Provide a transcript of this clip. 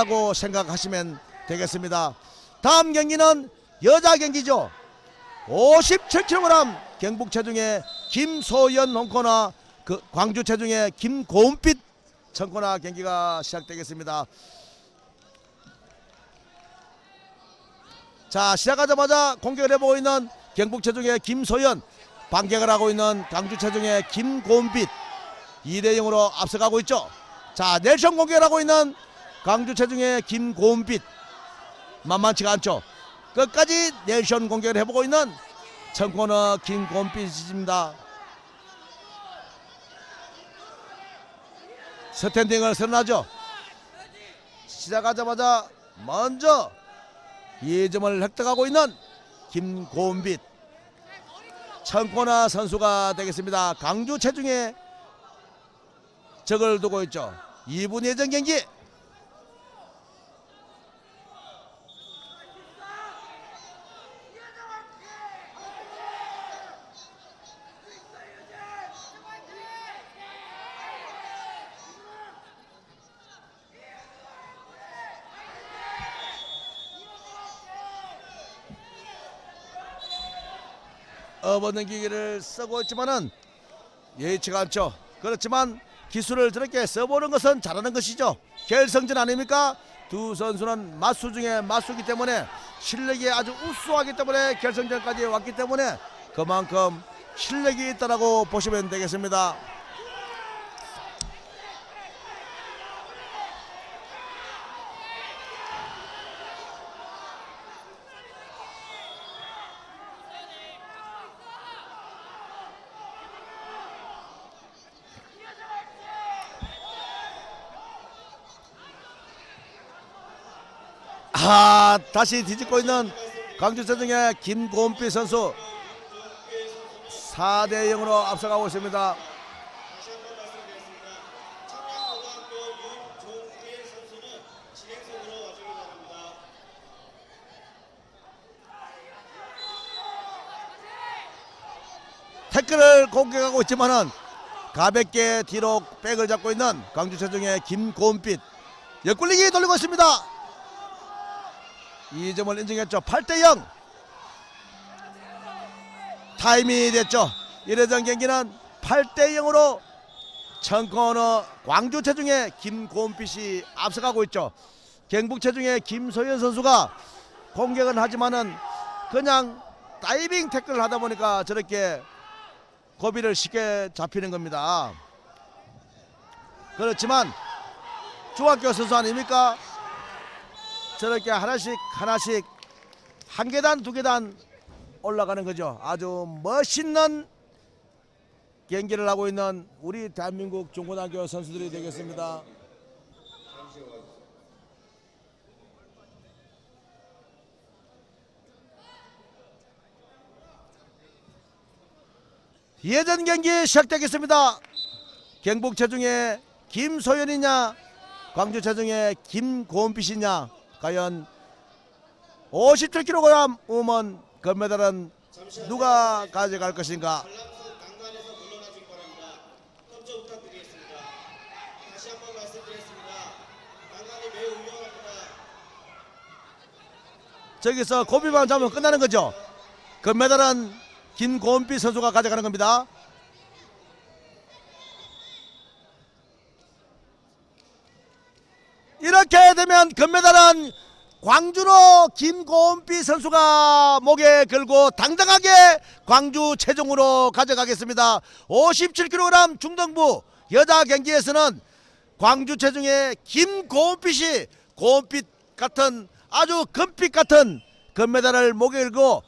거라고 생각하시면 되겠습니다. 다음 경기는 여자 경기죠. 57kg 경북 체중의 김소연 홍코나 그 광주 체중의 김고은빛 청코나 경기가 시작되겠습니다. 자 시작하자마자 공격을 해보고 있는 경북 체중의 김소연 반격을 하고 있는 광주 체중의 김고은빛 2대 0으로 앞서가고 있죠. 자 넬션 공격을 하고 있는 광주 체중의 김고은빛 만만치가 않죠. 끝까지 넬션 공격을 해보고 있는 청코너 김고은빛입니다. 스탠딩을 선언하죠. 시작하자마자 먼저 2점을 획득하고 있는 김고은빛 청코나 선수가 되겠습니다. 강주 체중에 적을 두고 있죠. 2분 예전 경기 업어는 기기를 쓰고 있지만은 예의치가 않죠. 그렇지만 기술을 저렇게 써보는 것은 잘하는 것이죠. 결승전 아닙니까? 두 선수는 맞수 중에 맞수기 때문에 실력이 아주 우수하기 때문에 결승전까지 왔기 때문에 그만큼 실력이 있다라고 보시면 되겠습니다. 아 다시 뒤집고 있는 광주 전쟁의 김고은빛 선수 4대 0으로 앞서가고 있습니다. 태클을 공격하고 있지만은 가볍게 뒤로 백을 잡고 있는 광주 최종의 김고은빛 옆굴리기 돌리고 있습니다. 2점을 인정했죠. 8대 0. 타임이 됐죠. 이래전 경기는 8대 0으로 청코너 광주 체중의 김고은빛이 앞서가고 있죠. 경북 체중의 김소연 선수가 공격은 하지만은 그냥 다이빙 태클을 하다 보니까 저렇게 고비를 쉽게 잡히는 겁니다. 그렇지만 중학교 선수 아닙니까? 저렇게 하나씩 하나씩 한 계단 두 계단 올라가는 거죠. 아주 멋있는 경기를 하고 있는 우리 대한민국 중고등학교 선수들이 되겠습니다. 예전 경기 시작되겠습니다. 경북 체중의 김소연이냐 광주 체중의 김고은빛이냐 과연 57kg 우먼 금메달은 누가 가져갈 것인가. 저기서 고비만 잡으면 끝나는 거죠 금메달은 김고은빛 선수가 가져가는 겁니다 이렇게 되면 금메달은 광주로 김고은빛 선수가 목에 걸고 당당하게 광주 최종으로 가져가겠습니다. 57kg 중등부 여자 경기에서는 광주 체중의 김고은빛이 고은빛 같은 아주 금빛 같은 금메달을 목에 걸고